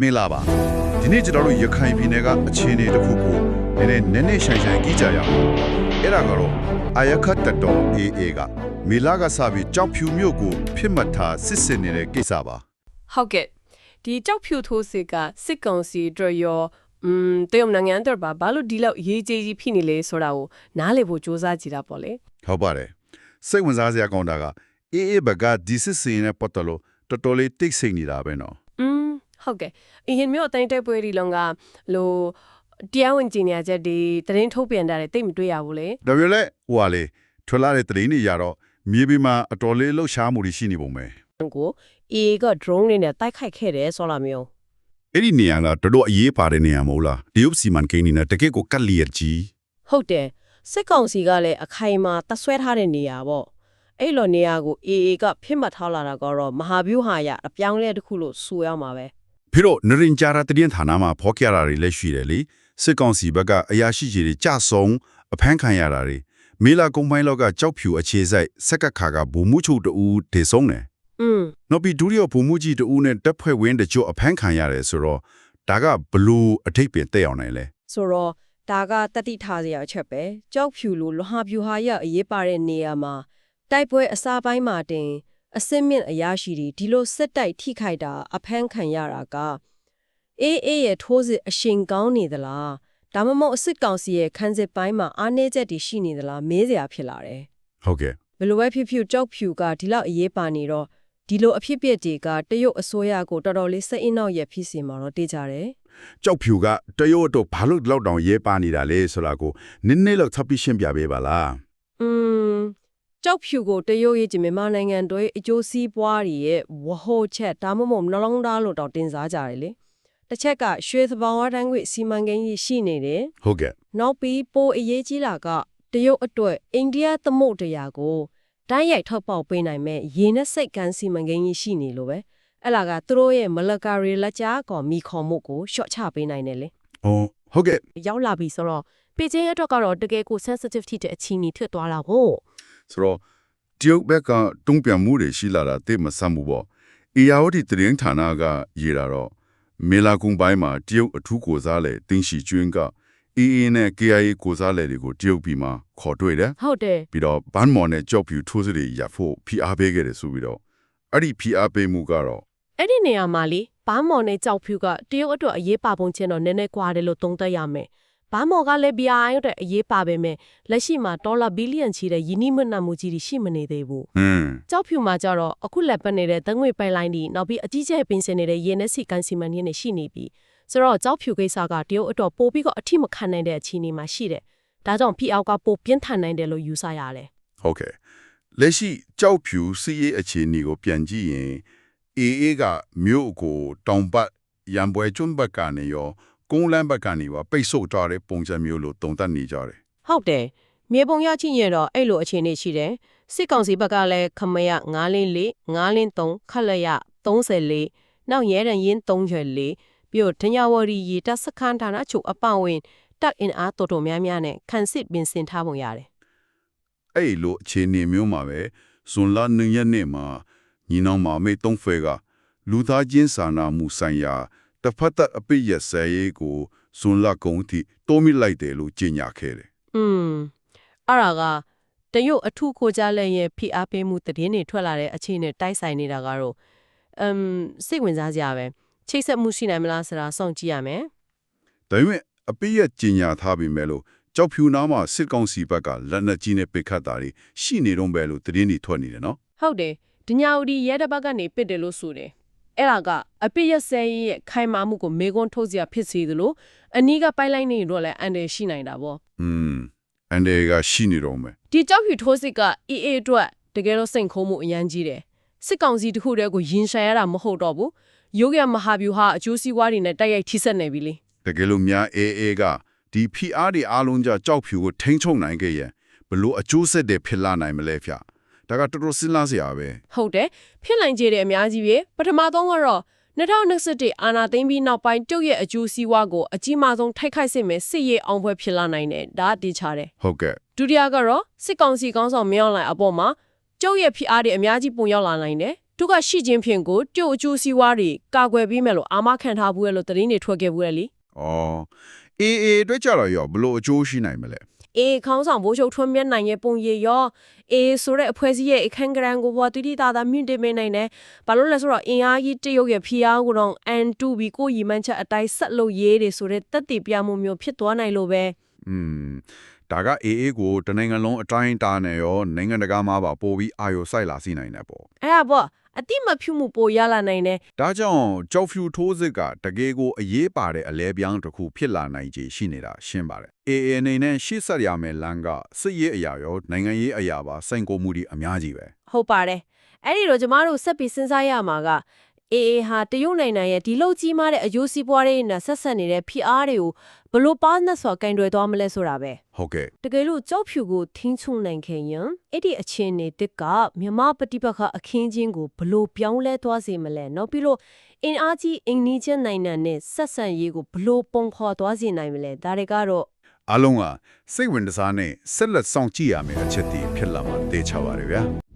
မင်းလာပါဒီနေ့ကျွန်တော်တို့ရခိုင်ပြည်နယ်ကအခြေအနေတစ်ခုကိုနည်းနည်းနည်းနည်းဆိုင်ဆိုင်ကြည့်ကြရအောင်အဲ့ဒါကတော့အယခတ်တတော် AA ကမေလာကစပြီးကြောက်ဖြူမြို့ကိုဖြစ်မှတ်ထားစစ်ဆင်နေတဲ့ကိစ္စပါဟုတ်ကဲ့ဒီကြောက်ဖြူထိုးစစ်ကစစ်ကောင်စီတို့ရောอืมတရုတ်နိုင်ငံတို့ပါဘာလို့ဒီလောက်အရေးကြီးကြီးဖြစ်နေလဲဆိုတာကိုနားလည်ဖို့စ조사ကြည့်တာပေါ့လေဟုတ်ပါတယ်စိတ်ဝင်စားစရာကောင်းတာကအေးအေးဘကဒီစစ်စင်နဲ့ပတ်သက်လို့တော်တော်လေးတိတ်ဆိတ်နေတာပဲနော် ဟုတ်ကဲ့အရင်မျိုးအတိုင်းတိုက်ပွဲဒီလုံးကလိုတရားဝင်ကြီးညာချက်ဒီတရင်ထုတ်ပြန်တာတွေတိတ်မတွေ့ရဘူးလေဒါပေမဲ့လည်းဟိုဟာလေထွက်လာတဲ့တရင်တွေရတော့မြေပြင်မှာအတော်လေးလှုပ်ရှားမှုတွေရှိနေပုံပဲကို AA က drone တွေနဲ့တိုက်ခိုက်ခဲ့တယ်ဆိုလာမျိုးအဲ့ဒီနေရာကတော်တော်အရေးပါတဲ့နေရာမဟုတ်လားဒီဥပစီမန်ကိန်းနေတကယ့်ကိုကတ်လီယာကြီးဟုတ်တယ်စစ်ကောင်စီကလည်းအခိုင်အမာတဆွဲထားတဲ့နေရာပေါ့အဲ့လိုနေရာကို AA ကဖိမှတ်ထားလာတာကတော့မဟာဗျူဟာရအပြောင်းလဲတစ်ခုလို့ဆိုရမှာပဲ ပြီးတော့နရင်ဂျာရာတရင်ဌာနမှာဖော်ပြရတာတွေလည်းရှိတယ်လေစစ်ကောင်စီဘက်ကအရာရှိကြီးတွေကြဆုံအဖမ်းခံရတာတွေမေလာကုန်းပိုင်းလောက်ကကြောက်ဖြူအခြေစိုက်စက်ကခါကဘူမှုချုပ်တူတေဆုံးတယ်อืมနောက်ပြီးဒုတိယဘူမှုကြီးတူနဲ့တပ်ဖွဲ့ဝင်တချို့အဖမ်းခံရတယ်ဆိုတော့ဒါကဘလို့အထိတ်ပင်တက်အောင်နိုင်လဲဆိုတော့ဒါကတတိထားစရာအချက်ပဲကြောက်ဖြူလို့လဟာဗျူဟာရအရေးပါတဲ့နေရာမှာတိုက်ပွဲအစားပိုင်းမှာတင် အစင်းမြင့်အရာရှိတွေဒီလိုစစ်တိုက်ထိခိုက်တာအဖမ်းခံရတာကအေးအေးရဲ့ထိုးစစ်အရှင်ကောင်းနေသလားဒါမှမဟုတ်အစစ်ကောင်စီရဲ့ခန်းစစ်ပိုင်းမှာအားနည်းချက်တွေရှိနေသလားမေးစရာဖြစ်လာတယ်ဟုတ်ကဲ့ဘယ်လိုပဲဖြစ်ဖြစ်ကြောက်ဖြူကဒီလောက်အရေးပါနေတော့ဒီလိုအဖြစ်အပျက်တွေကတရုတ်အစိုးရကိုတော်တော်လေးစိတ်အနှောက်ရဖြစ်စီမှာတော့တေးကြတယ်ကြောက်ဖြူကတရုတ်အတွက်ဘာလို့လောက်တောင်ရေးပါနေတာလဲဆိုတာကိုနည်းနည်းလောက်ထပ်ပြီးရှင်းပြပေးပါလားอืม ကြောက်ဖြူကိုတရုတ်ရဲ့ဂျမြန်မာနိုင်ငံတို့ရဲ့အကျိုးစီးပွားတွေရဲ့ဝဟိုချက်ဒါမှမဟုတ်နှလုံးသားလို့တော့တင်စားကြတယ်လေတစ်ချက်ကရွှေသဘောင်းဝတန်းခွေစီမံကိန်းကြီးရှိနေတယ်ဟုတ်ကဲ့နောက်ပြီးပိုအရေးကြီးတာကတရုတ်အတွက်အိန္ဒိယသမုဒ္ဒရာကိုတိုင်းရိုက်ထောက်ပေါက်ပေးနိုင်မဲ့ရေနက်စိတ်ကန်းစီမံကိန်းကြီးရှိနေလို့ပဲအဲ့လာကသူတို့ရဲ့မလကာရီလက်ကြားကောမိခေါ်မှုကိုရှော့ချပေးနိုင်တယ်လေအော်ဟုတ်ကဲ့ရောက်လာပြီဆိုတော့ပေကျင်းအတွက်ကတော့တကယ်ကို sensitive ဖြစ်တဲ့အချင်းကြီးထွက်သွားတာဟုတ် ဆိုတော့တရုတ်ဘက်ကတုံ့ပြန်မှုတွေရှိလာတာသိမဆမ်းဘူးပေါ့။အီယာဝတီတရင်ဌာနကရေးတာတော့မေလာကုံပိုင်းမှာတရုတ်အထူးကိုစားလေတင်းရှိကျွင်းက EA နဲ့ KIA ကိုစားလေတွေကိုတရုတ်ပြည်မှာခေါ်တွေ့တယ်ဟုတ်တယ်။ပြီးတော့ဘန်မော်နဲ့ကြောက်ဖြူထိုးစစ်တွေရဖို့ဖိအားပေးခဲ့တယ်ဆိုပြီးတော့အဲ့ဒီဖိအားပေးမှုကတော့အဲ့ဒီနေရာမှာလေဘာမော်နဲ့ကြောက်ဖြူကတရုတ်အတွက်အရေးပါပုံချင်းတော့နည်းနည်းကွာတယ်လို့သုံးသပ်ရမယ် ဘာမော်ကလည်း BRI အတွက်အရေးပါပေမဲ့လက်ရှိမှာဒေါ်လာဘီလီယံချီတဲ့ယင်းနှိမ့်နှံမှုကြီးတွေရှိမနေသေးဘူးဟင်းကြောက်ဖြူမှာကျတော့အခုလက်ပတ်နေတဲ့တငွေပိုင်လိုင်းဒီနောက်ပြီးအကြီးကျယ်ပင်စင်နေတဲ့ရေနက်စီကန်စီမံနည်းနဲ့ရှိနေပြီဆိုတော့ကြောက်ဖြူကိစ္စကတရုတ်အတွက်ပိုပြီးတော့အထိမခံနိုင်တဲ့အခြေအနေမှာရှိတယ်ဒါကြောင့် PR ကပိုပြင်းထန်နိုင်တယ်လို့ယူဆရတယ်ဟုတ်ကဲ့လက်ရှိကြောက်ဖြူစီးရေးအခြေအနေကိုပြန်ကြည့်ရင် AA ကမြို့ကိုတောင်ပတ်ရံပွဲကျွန်းဘက်ကနေရော ကုန်းလန်းဘက်ကနေပါပိတ်ဆို့ထားတဲ့ပုံစံမျိုးလို့တုံ့တက်နေကြတယ်ဟုတ်တယ်မြေပုံရချင်းရင်တော့အဲ့လိုအခြေအနေရှိတယ်စစ်ကောင်စီဘက်ကလည်းခမရ904 903ခက်လက်ရ34နောက်ရဲရန်ရင်34ပြီးတော့ဒညာဝရီရီတပ်စခန်းဌာနချုပ်အပဝင်တပ်အင်အားတော်တော်များများနဲ့ခန့်စစ်ပင်စင်ထားပုံရတယ်အဲ့လိုအခြေအနေမျိုးမှာပဲဇွန်လ2ရက်နေ့မှာညီနောင်မာမေတုံးဖဲကလူသားချင်းစာနာမှုဆိုင်ရာ တစ်ဖက်သက်အပိယဆဲရေးကိုဇွန်လကုန်ထိတိုးမိလိုက်တယ်လို့ကြေညာခဲ့တယ်อืมအဲ့ဒါကတရုတ်အထုခိုကြလက်ရဲ့ဖိအားပေးမှုသတင်းတွေထွက်လာတဲ့အခြေအနေတိုက်ဆိုင်နေတာကတော့အမ်စိတ်ဝင်စားစရာပဲချိတ်ဆက်မှုရှိနိုင်မလားဆိုတာစောင့်ကြည့်ရမယ်ဒါပေမဲ့အပိယကြေညာထားပြီမဲ့လို့ကြောက်ဖြူနားမှာစစ်ကောင်စီဘက်ကလက်နက်ကြီးနဲ့ပိတ်ခတ်တာတွေရှိနေတော့ပဲလို့သတင်းတွေထွက်နေတယ်နော်ဟုတ်တယ်ဒညာဦးဒီရဲတပတ်ကနေပစ်တယ်လို့ဆိုတယ် အဲ့ဒါကအပိရဆဲရဲ့ခိုင်မာမှုကိုမေကွန်းထုတ်စရာဖြစ်စေသလိုအနီးကပိုက်လိုက်နေတော့လည်းအန်တယ်ရှိနိုင်တာပေါ့อืมအန်ဒေကရှိနေတော့မယ်ဒီကြောက်ဖြူထိုးစစ်က EA အတွက်တကယ်တော့စိန်ခိုးမှုအရန်ကြီးတယ်စစ်ကောင်စီတစ်ခုတည်းကိုရင်ဆိုင်ရတာမဟုတ်တော့ဘူးယုတ်ရမဟာဗျူဟာအကျိုးစီးပွားတွေနဲ့တိုက်ရိုက်ထိစပ်နေပြီလေတကယ်လို့များအေးအေးကဒီ PR တွေအားလုံးကြကြောက်ဖြူကိုထိန်းချုပ်နိုင်ခဲ့ရင်ဘလို့အကျိုးဆက်တွေဖြစ်လာနိုင်မလဲဖျ ဒါကတော်တော်စဉ်းစားစရာပဲဟုတ်တယ်ဖြစ်နိုင်ကြတဲ့အများကြီးပဲပထမဆုံးကတော့2021အာနာသိမ့်ပြီးနောက်ပိုင်းတုတ်ရဲ့အကျိုးစီးပွားကိုအကြီးမားဆုံးထိုက်ခိုက်စစ်မဲ့စစ်ရေးအောင်ပွဲဖြစ်လာနိုင်တယ်ဒါအတိချတယ်ဟုတ်ကဲ့ဒုတိယကတော့စစ်ကောင်စီကောင်းဆောင်မြောင်းလိုက်အပေါ်မှာကျုပ်ရဲ့ဖိအားတွေအများကြီးပုံရောက်လာနိုင်တယ်သူကရှိချင်းဖြင့်ကိုတရုတ်အကျိုးစီးပွားတွေကာကွယ်ပြီးမယ်လို့အာမခံထားဘူးရဲ့လို့သတင်းတွေထွက်ခဲ့ဘူးရဲ့လी။အော်အေးအေးအတွက်ကြတော့ရောဘလို့အကျိုးရှိနိုင်မလဲ အေးခေါင်းဆောင်ဘိုးချုပ်ထွန်းမြတ်နိုင်ရဲ့ပုံရိပ်ရောအေးဆိုတဲ့အဖွဲ့အစည်းရဲ့အခန်းကဏ္ဍကိုပေါ်တိတိသားသားမြင့်တင်ပေးနိုင်တယ်။ဘာလို့လဲဆိုတော့အင်အားကြီးတရုတ်ရဲ့ဖိအားကိုတော့အန်တူဘီကိုရီမန်းချက်အတိုင်းဆက်လို့ရေးတယ်ဆိုတဲ့တက်တည်ပြမှုမျိုးဖြစ်သွားနိုင်လို့ပဲ။อืมဒါကအေးအေးကိုတနိုင်ငံလုံးအတိုင်းအတာနဲ့ရောနိုင်ငံတကာမှာပါပို့ပြီးအာရုံစိုက်လာစီနိုင်တယ်ပေါ့။အဲ့ဒါပေါ့ အတိမဖြူမှုပိုရလာနိုင်တယ်။ဒါကြောင့်ကြောက်ဖြူထိုးစစ်ကတကယ်ကိုအရေးပါတဲ့အလဲပြောင်းတစ်ခုဖြစ်လာနိုင်ခြေရှိနေတာရှင်းပါတယ်။အေးအေးအနေနဲ့ရှေ့ဆက်ရမယ်လမ်းကစစ်ရေးအရာရောနိုင်ငံရေးအရာပါစိန်ကိုမှုတွေအများကြီးပဲ။ဟုတ်ပါတယ်။အဲ့ဒီတော့ကျမတို့ဆက်ပြီးစဉ်းစားရမှာက အေးအေးဟာတရုတ်နိုင်ငံရဲ့ဒီလောက်ကြီးမားတဲ့အယိုးစီးပွားတွေနဲ့ဆက်ဆက်နေတဲ့ဖိအားတွေကိုဘယ်လို့ပါးနဲ့စွာကင်တွယ်သွားမလဲဆိုတာပဲ။ဟုတ်ကဲ့တကယ်လို့ကြောက်ဖြူကိုထင်းချုံနိုင်ခဲ့ရင်အဲ့ဒီအခြေအနေတက်ကမြမပฏิပတ်ခအခင်းချင်းကိုဘလို့ပြောင်းလဲသွားစေမလဲနောက်ပြီးလို့အင်အားကြီးအင်နီချင်းနိုင်ငံနဲ့ဆက်ဆံရေးကိုဘလို့ပုံဖော်သွားစေနိုင်မလဲဒါတွေကတော့အားလုံးကစိတ်ဝင်စားနဲ့ဆက်လက်ဆောင်ကြည့်ရမယ့်အချက်တွေဖြစ်လာမှသိချပါတယ်ဗျာ